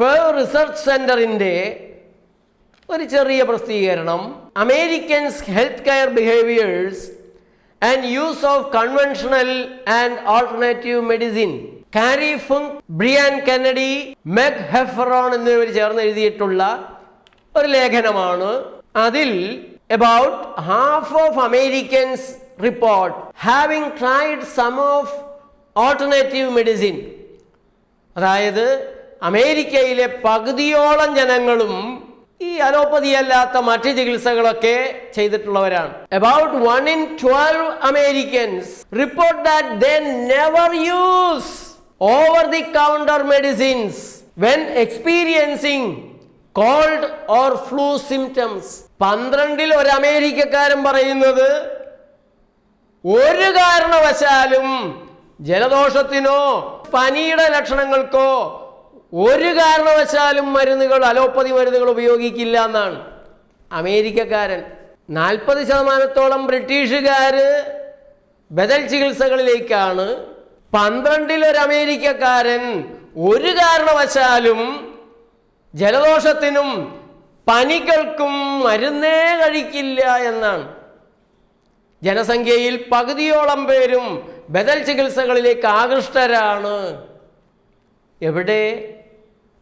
പേർ റിസർച്ച് സെന്ററിന്റെ ഒരു ചെറിയ പ്രസിദ്ധീകരണം. Americans health care behaviours and use of conventional and alternative medicine Carrie Fung Brian Kennedy Meg Hefferon എന്നിവർ ചേർന്ന് എഴുതിയിട്ടുള്ള ഒരു ലേഖനമാണ്. അതിൽ about half of Americans report having tried some of alternative medicine. അതായത് അമേരിക്കയിലെ പകുതിയോളം ജനങ്ങളും ഈ അലോപ്പതി അല്ലാത്ത മറ്റ് ചികിത്സകളൊക്കെ ചെയ്തിട്ടുള്ളവരാണ്. About one in twelve Americans report that they never use over the counter medicines when experiencing cold or flu symptoms പന്ത്രണ്ടിൽ ഒരു അമേരിക്കക്കാരൻ പറയുന്നത് ഒരു കാരണവശാലും ജലദോഷത്തിനോ പനിയുടെ ലക്ഷണങ്ങൾക്കോ ഒരു കാരണവശാലും മരുന്നുകൾ അലോപ്പതി മരുന്നുകൾ ഉപയോഗിക്കില്ല എന്നാണ്. അമേരിക്കക്കാരൻ നാൽപ്പത് ശതമാനത്തോളം ബ്രിട്ടീഷുകാർ ബദൽ ചികിത്സകളിലേക്കാണ്. പന്ത്രണ്ടിൽ ഒരു അമേരിക്കക്കാരൻ ഒരു കാരണവശാലും ജലദോഷത്തിനും പനികൾക്കും മരുന്നേ കഴിക്കില്ല എന്നാണ്. ജനസംഖ്യയിൽ പകുതിയോളം പേരും ബദൽ ചികിത്സകളിലേക്ക് ആകൃഷ്ടരാണ്. എവിടെ?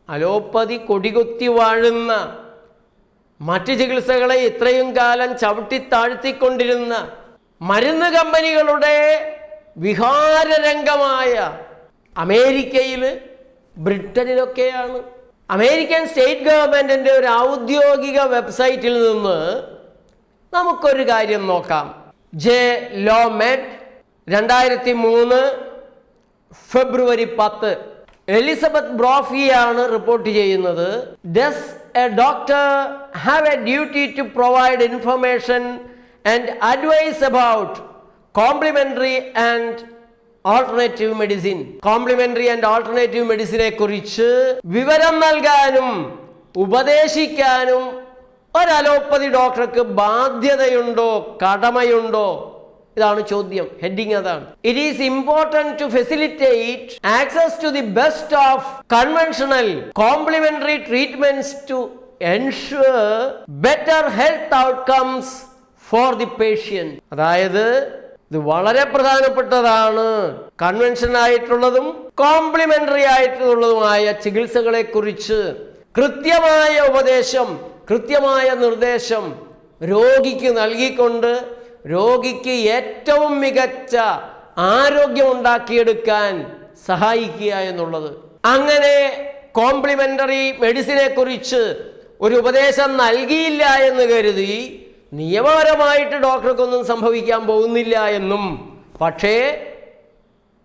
അലോപ്പതി കൊടികുത്തി വാഴുന്ന മറ്റ് ചികിത്സകളെ ഇത്രയും കാലം ചവിട്ടി താഴ്ത്തിക്കൊണ്ടിരുന്ന മരുന്ന് കമ്പനികളുടെ വിഹാരരംഗമായ അമേരിക്കയിൽ ബ്രിട്ടനിലൊക്കെയാണ്. അമേരിക്കൻ സ്റ്റേറ്റ് ഗവൺമെന്റിന്റെ ഒരു ഔദ്യോഗിക വെബ്സൈറ്റിൽ നിന്ന് നമുക്കൊരു കാര്യം നോക്കാം. ജെ ലോമെഡ് രണ്ടായിരത്തി മൂന്ന് ഫെബ്രുവരി പത്ത്. എലിസബത്ത് ബ്രോഫിയാണ് റിപ്പോർട്ട് ചെയ്യുന്നത്. Does a doctor have a duty to provide information and advice about complementary and alternative medicine complementary and alternative മെഡിസിനെ കുറിച്ച് വിവരം നൽകാനും ഉപദേശിക്കാനും ഒരു അലോപ്പതി ഡോക്ടർക്ക് ബാധ്യതയുണ്ടോ കടമയുണ്ടോ? ഇതാണ് ചോദ്യം. ഹെഡിങ് അതാണ്. It is important to facilitate access to the best of conventional complementary treatments to ensure better health outcomes for the patient അതായത് ഇത് വളരെ പ്രധാനപ്പെട്ടതാണ്. കൺവെൻഷൻ ആയിട്ടുള്ളതും കോംപ്ലിമെന്ററി ആയിട്ടുള്ളതുമായ ചികിത്സകളെ കുറിച്ച് കൃത്യമായ ഉപദേശം കൃത്യമായ നിർദ്ദേശം രോഗിക്ക് നൽകിക്കൊണ്ട് രോഗിക്ക് ഏറ്റവും മികച്ച ആരോഗ്യം ഉണ്ടാക്കിയെടുക്കാൻ സഹായിക്കുക എന്നുള്ളത്. അങ്ങനെ കോംപ്ലിമെന്ററി മെഡിസിനെ കുറിച്ച് ഒരു ഉപദേശം നൽകിയില്ല എന്ന് കരുതി നിയമപരമായിട്ട് ഡോക്ടർക്കൊന്നും സംഭവിക്കാൻ പോകുന്നില്ല എന്നും. പക്ഷേ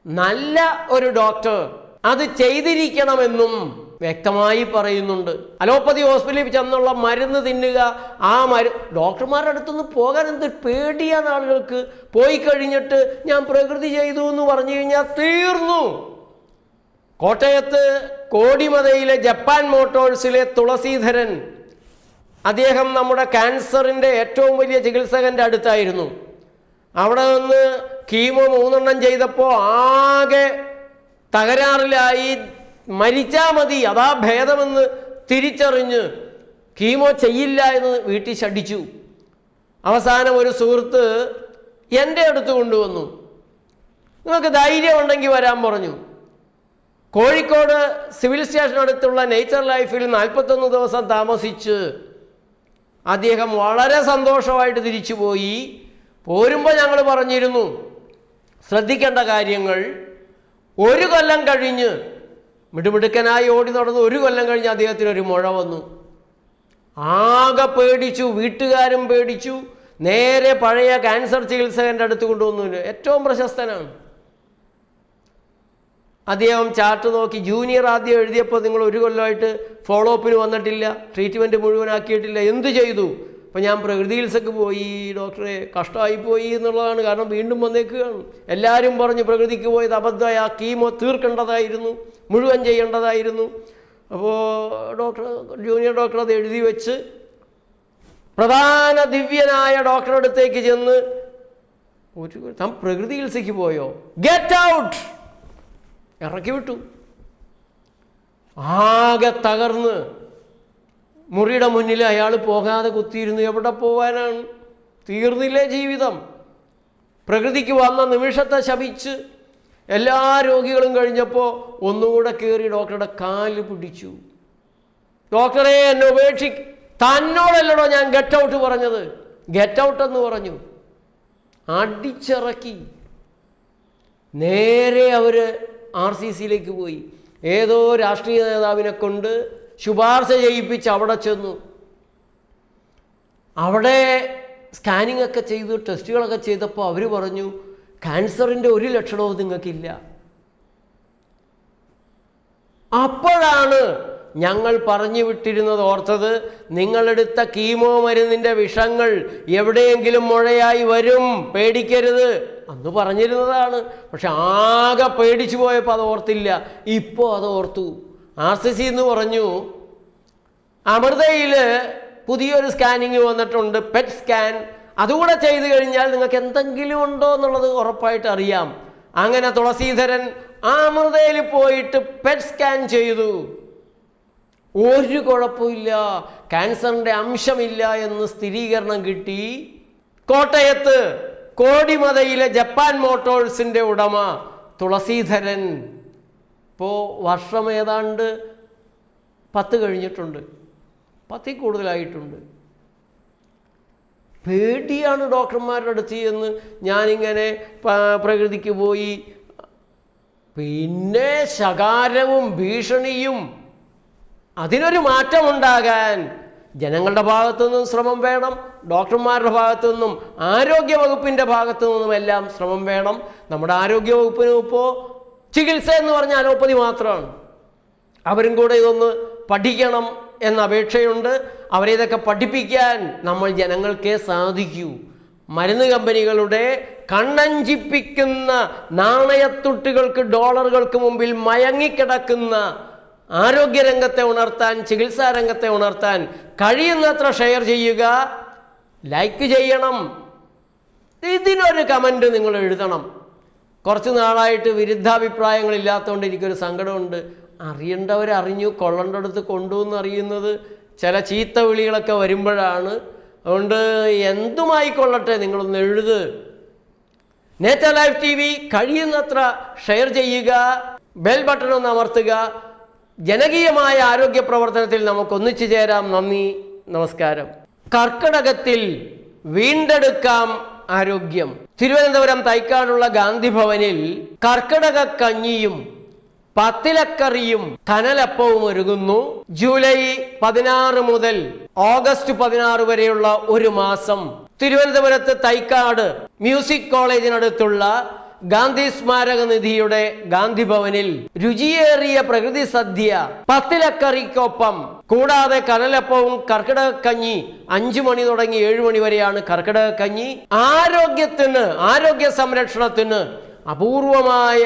നല്ല ഒരു ഡോക്ടർ അത് ചെയ്തിരിക്കണമെന്നും വ്യക്തമായി പറയുന്നുണ്ട്. അലോപ്പതി ഹോസ്പിറ്റലിൽ ചെന്നുള്ള മരുന്ന് തിന്നുക ആ മരു ഡോക്ടർമാരുടെ അടുത്തുനിന്ന് പോകാൻ എന്ത് പേടിയാണ് ആളുകൾക്ക്? പോയി കഴിഞ്ഞിട്ട് ഞാൻ പ്രകൃതി ചെയ്തു എന്ന് പറഞ്ഞു കഴിഞ്ഞാൽ തീർന്നു. കോട്ടയത്ത് കോടിമതയിലെ ജപ്പാൻ മോട്ടോഴ്സിലെ തുളസീധരൻ അദ്ദേഹം നമ്മുടെ ക്യാൻസറിന്റെ ഏറ്റവും വലിയ ചികിത്സകന്റെ അടുത്തായിരുന്നു. അവിടെ നിന്ന് കീമോ മൂന്നെണ്ണം ചെയ്തപ്പോൾ ആകെ തകരാറിലായി മരിച്ചാൽ മതി അതാ ഭേദമെന്ന് തിരിച്ചറിഞ്ഞ് കീമോ ചെയ്യില്ല എന്ന് വീട്ടിൽ ശഠിച്ചു. അവസാനം ഒരു സുഹൃത്ത് എന്റെ അടുത്ത് കൊണ്ടുവന്നു. നിങ്ങൾക്ക് ധൈര്യം ഉണ്ടെങ്കിൽ വരാൻ പറഞ്ഞു. കോഴിക്കോട് സിവിൽ സ്റ്റേഷനടുത്തുള്ള നേച്ചർ ലൈഫിൽ നാൽപ്പത്തൊന്ന് ദിവസം താമസിച്ച് അദ്ദേഹം വളരെ സന്തോഷമായിട്ട് തിരിച്ചു പോയി പോരുമ്പോൾ ഞങ്ങൾ പറഞ്ഞിരുന്നു ശ്രദ്ധിക്കേണ്ട കാര്യങ്ങൾ ഒരു കൊല്ലം കഴിഞ്ഞ് മിടുമിടുക്കനായി ഓടി നടന്നു ഒരു കൊല്ലം കഴിഞ്ഞ് അദ്ദേഹത്തിന് ഒരു മുഴ വന്നു. ആകെ പേടിച്ചു വീട്ടുകാരും പേടിച്ചു. നേരെ പഴയ ക്യാൻസർ ചികിത്സകന്റെ അടുത്ത് കൊണ്ടുവന്നു ഏറ്റവും പ്രശസ്തനാണ്. അദ്ദേഹം ചാർട്ട് നോക്കി ജൂനിയർ ആദ്യം എഴുതിയപ്പോൾ നിങ്ങൾ ഒരു കൊല്ലമായിട്ട് ഫോളോ അപ്പിന് വന്നിട്ടില്ല ട്രീറ്റ്മെന്റ് മുഴുവനാക്കിയിട്ടില്ല. എന്ത് ചെയ്തു? അപ്പോൾ ഞാൻ പ്രകൃതി ചികിത്സക്ക് പോയി ഡോക്ടറെ കഷ്ടമായി പോയി എന്നുള്ളതാണ് കാരണം വീണ്ടും വന്നേക്കുകയാണ്. എല്ലാവരും പറഞ്ഞു പ്രകൃതിക്ക് പോയത് അബദ്ധമായ ആ കീമോ തീർക്കേണ്ടതായിരുന്നു മുഴുവൻ ചെയ്യേണ്ടതായിരുന്നു. അപ്പോൾ ഡോക്ടർ ജൂനിയർ ഡോക്ടർ അത് എഴുതി വെച്ച് പ്രധാന ദിവ്യനായ ഡോക്ടറുടെ അടുത്തേക്ക് ചെന്ന് ഒരു താൻ പ്രകൃതി ചികിത്സയ്ക്ക് പോയോ? ഗെറ്റ് ഔട്ട് ഇറക്കി വിട്ടു. ആകെ തകർന്ന് മുറിയുടെ മുന്നിൽ അയാൾ പോകാതെ കുത്തിയിരുന്നു. എവിടെ പോകാനാണ് തീർന്നില്ലേ ജീവിതം. പ്രകൃതിക്ക് വന്ന നിമിഷത്തെ ശപിച്ച് എല്ലാ രോഗികളും കഴിഞ്ഞപ്പോൾ ഒന്നുകൂടെ കയറി ഡോക്ടറുടെ കാൽ പിടിച്ചു. ഡോക്ടറെ എന്നെ ഉപേക്ഷി തന്നോടല്ലടോ ഞാൻ ഗെറ്റ് ഔട്ട് പറഞ്ഞത്. ഗെറ്റ് ഔട്ട് എന്ന് പറഞ്ഞു. അടിച്ചിറക്കി. നേരെ അവർ ആർ സി സിയിലേക്ക് പോയി. ഏതോ രാഷ്ട്രീയ നേതാവിനെ കൊണ്ട് ശുപാർശ ചെയ്യിപ്പിച്ച് അവിടെ ചെന്നു. അവിടെ സ്കാനിങ് ഒക്കെ ചെയ്തു ടെസ്റ്റുകളൊക്കെ ചെയ്തപ്പോൾ അവർ പറഞ്ഞു ക്യാൻസറിന്റെ ഒരു ലക്ഷണവും നിങ്ങൾക്കില്ല. അപ്പോഴാണ് ഞങ്ങൾ പറഞ്ഞു വിട്ടിരുന്നത് ഓർത്തത് നിങ്ങളെടുത്ത കീമോ മരുന്നിന്റെ വിഷങ്ങൾ എവിടെയെങ്കിലും മുഴയായി വരും പേടിക്കരുത്. അന്ന് പറഞ്ഞിരുന്നതാണ്. പക്ഷെ ആകെ പേടിച്ചു പോയപ്പോൾ അത് ഓർത്തില്ല. ഇപ്പോൾ അത് ഓർത്തു. ആർ സി സി എന്ന് പറഞ്ഞു. അമൃതയിൽ പുതിയൊരു സ്കാനിങ് വന്നിട്ടുണ്ട് പെറ്റ് സ്കാൻ അതുകൂടെ ചെയ്തു കഴിഞ്ഞാൽ നിങ്ങൾക്ക് എന്തെങ്കിലും ഉണ്ടോ എന്നുള്ളത് ഉറപ്പായിട്ട് അറിയാം. അങ്ങനെ തുളസീധരൻ ആ അമൃതയിൽ പോയിട്ട് പെറ്റ് സ്കാൻ ചെയ്തു. ഒരു കുഴപ്പമില്ല. ക്യാൻസറിന്റെ അംശമില്ല എന്ന് സ്ഥിരീകരണം കിട്ടി. കോട്ടയത്ത് കോടിമതയിലെ ജപ്പാൻ മോട്ടോഴ്സിന്റെ ഉടമ തുളസീധരൻ. ഇപ്പോൾ വർഷം ഏതാണ്ട് പത്ത് കഴിഞ്ഞിട്ടുണ്ട്. പത്തിൽ കൂടുതലായിട്ടുണ്ട്. പേടിയാണ് ഡോക്ടർമാരുടെ അടുത്ത് എന്ന് ഞാനിങ്ങനെ പ്രകൃതിക്ക് പോയി. പിന്നെ ശകാരവും ഭീഷണിയും. അതിനൊരു മാറ്റമുണ്ടാകാൻ ജനങ്ങളുടെ ഭാഗത്തു നിന്നും ശ്രമം വേണം ഡോക്ടർമാരുടെ ഭാഗത്തു നിന്നും ആരോഗ്യ വകുപ്പിന്റെ ഭാഗത്തു നിന്നും എല്ലാം ശ്രമം വേണം. നമ്മുടെ ആരോഗ്യവകുപ്പിനും ഇപ്പോൾ ചികിത്സ എന്ന് പറഞ്ഞ അലോപ്പതി മാത്രമാണ്. അവരും കൂടെ ഇതൊന്ന് പഠിക്കണം എന്ന അപേക്ഷയുണ്ട്. അവരെ ഇതൊക്കെ പഠിപ്പിക്കാൻ നമ്മൾ ജനങ്ങൾക്കേ സാധിക്കൂ. മരുന്ന് കമ്പനികളുടെ കണ്ണഞ്ചിപ്പിക്കുന്ന നാണയത്തുട്ടുകൾക്ക് ഡോളറുകൾക്ക് മുമ്പിൽ മയങ്ങിക്കിടക്കുന്ന ആരോഗ്യരംഗത്തെ ഉണർത്താൻ ചികിത്സാ രംഗത്തെ ഉണർത്താൻ കഴിയുന്നത്ര ഷെയർ ചെയ്യുക ലൈക്ക് ചെയ്യണം. ഇതിനൊരു കമന്റ് നിങ്ങൾ എഴുതണം. കുറച്ച് നാളായിട്ട് വിരുദ്ധാഭിപ്രായങ്ങളില്ലാത്തതുകൊണ്ട് എനിക്കൊരു സങ്കടമുണ്ട്. അറിയേണ്ടവർ അറിഞ്ഞു കൊള്ളേണ്ടടുത്ത് കൊണ്ടുവന്ന് അറിയുന്നത് ചില ചീത്ത വിളികളൊക്കെ വരുമ്പോഴാണ്. അതുകൊണ്ട് എന്തുമായിക്കൊള്ളട്ടെ നിങ്ങളൊന്ന് എഴുത്. നേച്ചർ ലൈഫ് ടി വി കഴിയുന്നത്ര ഷെയർ ചെയ്യുക ബെൽ ബട്ടൺ ഒന്ന് അമർത്തുക. ജനകീയമായ ആരോഗ്യ പ്രവർത്തനത്തിൽ നമുക്ക് ഒന്നിച്ചു ചേരാം. നന്ദി നമസ്കാരം. കർക്കിടകത്തിൽ വീണ്ടെടുക്കാം ആരോഗ്യം. തിരുവനന്തപുരം തൈക്കാടുള്ള ഗാന്ധി ഭവനിൽ കർക്കിടക കഞ്ഞിയും പത്തിലക്കറിയും കനലപ്പവും ഒരുങ്ങുന്നു. ജൂലൈ പതിനാറ് മുതൽ ഓഗസ്റ്റ് പതിനാറ് വരെയുള്ള ഒരു മാസം തിരുവനന്തപുരത്ത് തൈക്കാട് മ്യൂസിക് കോളേജിനടുത്തുള്ള ഗാന്ധി സ്മാരക നിധിയുടെ ഗാന്ധി ഭവനിൽ രുചിയേറിയ പ്രകൃതി സദ്യ പത്തിലക്കറിക്കൊപ്പം കൂടാതെ കനലപ്പവും കർക്കിടക കഞ്ഞി അഞ്ചു മണി തുടങ്ങി ഏഴു മണി വരെയാണ് കർക്കിടക കഞ്ഞി ആരോഗ്യത്തിന് ആരോഗ്യ സംരക്ഷണത്തിന് അപൂർവമായ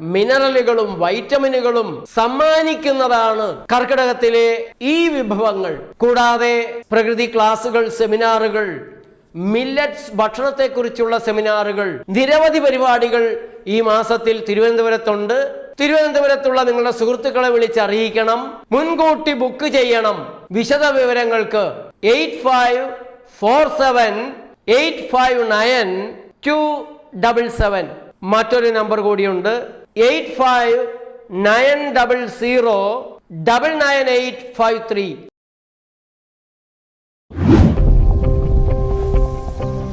മിനറലുകളും വൈറ്റമിനുകളും സമ്മാനിക്കുന്നതാണ് കർക്കിടകത്തിലെ ഈ വിഭവങ്ങൾ. കൂടാതെ പ്രകൃതി ക്ലാസുകൾ സെമിനാറുകൾ മില്ലറ്റ്സ് ഭക്ഷണത്തെക്കുറിച്ചുള്ള സെമിനാറുകൾ നിരവധി പരിപാടികൾ ഈ മാസത്തിൽ തിരുവനന്തപുരത്തുണ്ട്. തിരുവനന്തപുരത്തുള്ള നിങ്ങളുടെ സുഹൃത്തുക്കളെ വിളിച്ചറിയിക്കണം. മുൻകൂട്ടി ബുക്ക് ചെയ്യണം. വിശദ വിവരങ്ങൾക്ക് eight five four seven eight five nine two double seven. മറ്റൊരു നമ്പർ കൂടിയുണ്ട്. Eight five nine double zero double nine eight five three.